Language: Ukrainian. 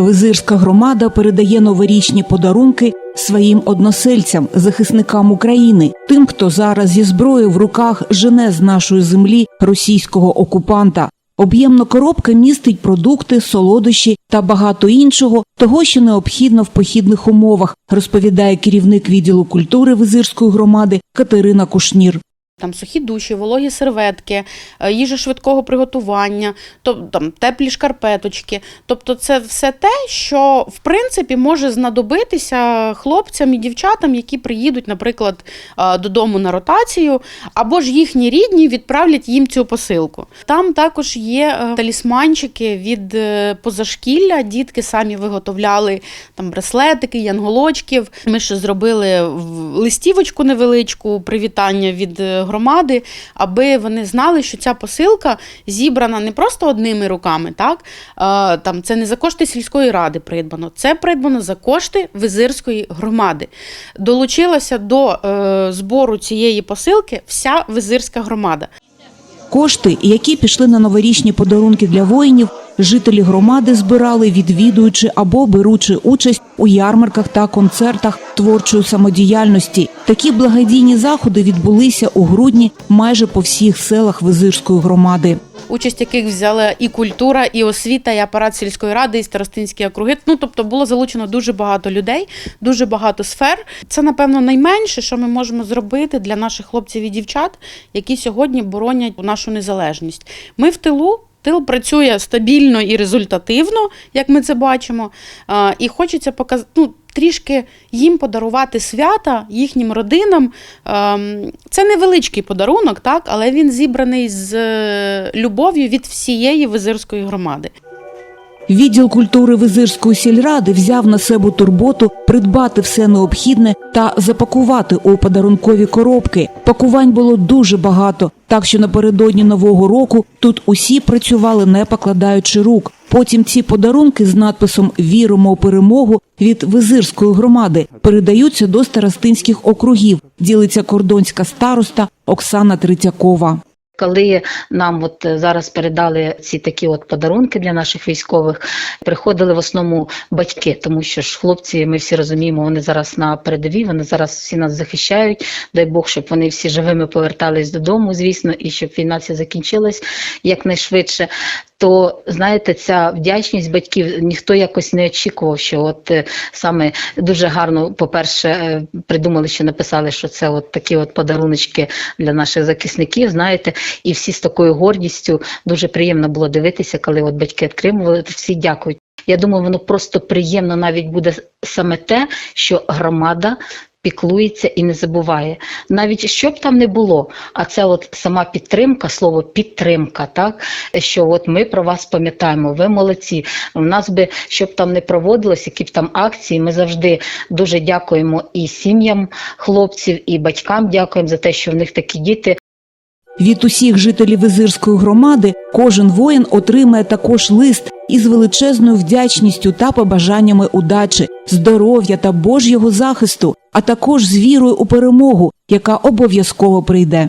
Визирська громада передає новорічні подарунки своїм односельцям, захисникам України, тим, хто зараз зі зброєю в руках жене з нашої землі російського окупанта. Об'ємна коробка містить продукти, солодощі та багато іншого, того, що необхідно в похідних умовах, розповідає керівник відділу культури Визирської громади Катерина Кушнір. Там сухі душі, вологі серветки, е, їжа швидкого приготування, то, там, теплі шкарпеточки. Тобто це все те, що в принципі може знадобитися хлопцям і дівчатам, які приїдуть, наприклад, е, додому на ротацію, або ж їхні рідні відправлять їм цю посилку. Там також є е, талісманчики від позашкілля. Дітки самі виготовляли там браслетики, янголочків. Ми ще зробили листівочку невеличку привітання від громади, аби вони знали, що ця посилка зібрана не просто одними руками, так там це не за кошти сільської ради придбано, це придбано за кошти визирської громади. Долучилася до е, збору цієї посилки вся визирська громада. Кошти, які пішли на новорічні подарунки для воїнів, жителі громади збирали, відвідуючи або беручи участь у ярмарках та концертах творчої самодіяльності. Такі благодійні заходи відбулися у грудні майже по всіх селах Визирської громади. участь яких взяла і культура, і освіта, і апарат сільської ради, і старостинські округи. Ну тобто було залучено дуже багато людей, дуже багато сфер. Це напевно найменше, що ми можемо зробити для наших хлопців і дівчат, які сьогодні боронять нашу незалежність. Ми в тилу. Тил працює стабільно і результативно, як ми це бачимо. І хочеться показати ну, трішки їм подарувати свята їхнім родинам. Це невеличкий подарунок, так, але він зібраний з е, любов'ю від всієї визирської громади. Відділ культури Визирської сільради взяв на себе турботу придбати все необхідне та запакувати у подарункові коробки. Пакувань було дуже багато, так що напередодні нового року тут усі працювали не покладаючи рук. Потім ці подарунки з надписом Віримо у перемогу від Визирської громади передаються до старостинських округів. Ділиться кордонська староста Оксана Третьякова. Коли нам от е, зараз передали ці такі от подарунки для наших військових, приходили в основному батьки, тому що ж хлопці, ми всі розуміємо, вони зараз на передовій, вони зараз всі нас захищають. Дай Бог, щоб вони всі живими повертались додому, звісно, і щоб війна ця закінчилась якнайшвидше. То знаєте, ця вдячність батьків ніхто якось не очікував, що от е, саме дуже гарно, по-перше, е, придумали, що написали, що це от такі от подаруночки для наших захисників. Знаєте, і всі з такою гордістю дуже приємно було дивитися, коли от батьки отримували. Всі дякують. Я думаю, воно просто приємно навіть буде саме те, що громада. Піклується і не забуває. Навіть що б там не було, а це от сама підтримка, слово підтримка, так що от ми про вас пам'ятаємо, ви молодці. У нас би щоб там не проводилось, які б там акції, ми завжди дуже дякуємо і сім'ям хлопців, і батькам дякуємо за те, що в них такі діти. Від усіх жителів Визирської громади кожен воїн отримає також лист із величезною вдячністю та побажаннями удачі, здоров'я та Божого захисту, а також з вірою у перемогу, яка обов'язково прийде.